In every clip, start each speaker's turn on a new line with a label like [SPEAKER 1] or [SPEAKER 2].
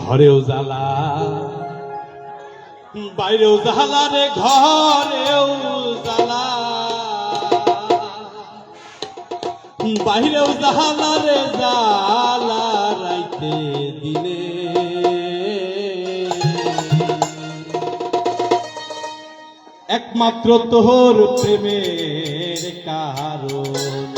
[SPEAKER 1] ঘরেও জ্বালা, বাইরেও জ্বালা রে, ঘরেও জ্বালা। বাইরেও জ্বালা রে, জ্বালা রাইতে দিনে একমাত্র তোর প্রেমের কারণ।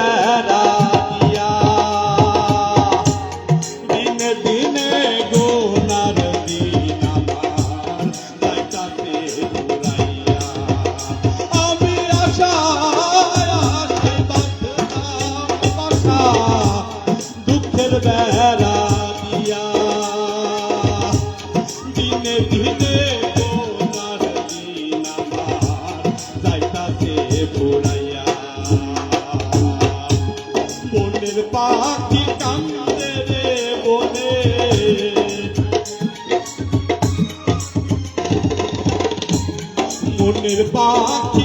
[SPEAKER 1] Sara. পাখি কান্দে রে বনে। মনের পাখি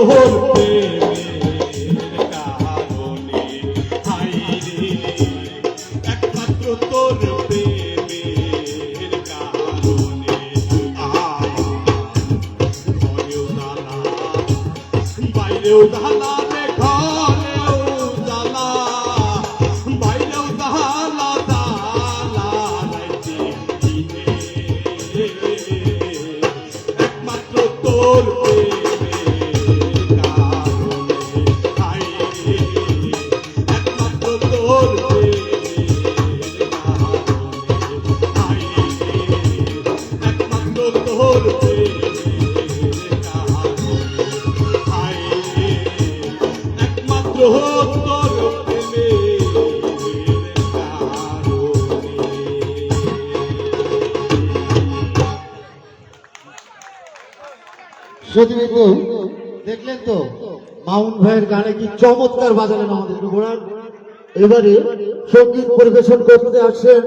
[SPEAKER 1] তোর একমাত্র তোর প্রেমের কারণে ঘরেও দালা বাইরেও দালা
[SPEAKER 2] সতীমিত্র দেখলেন তো মাউন্ট ভাইয়ের গানে কি চমৎকার বাজালেন আমাদের এবারে সংগীত পরিবেশন করতে আসছেন।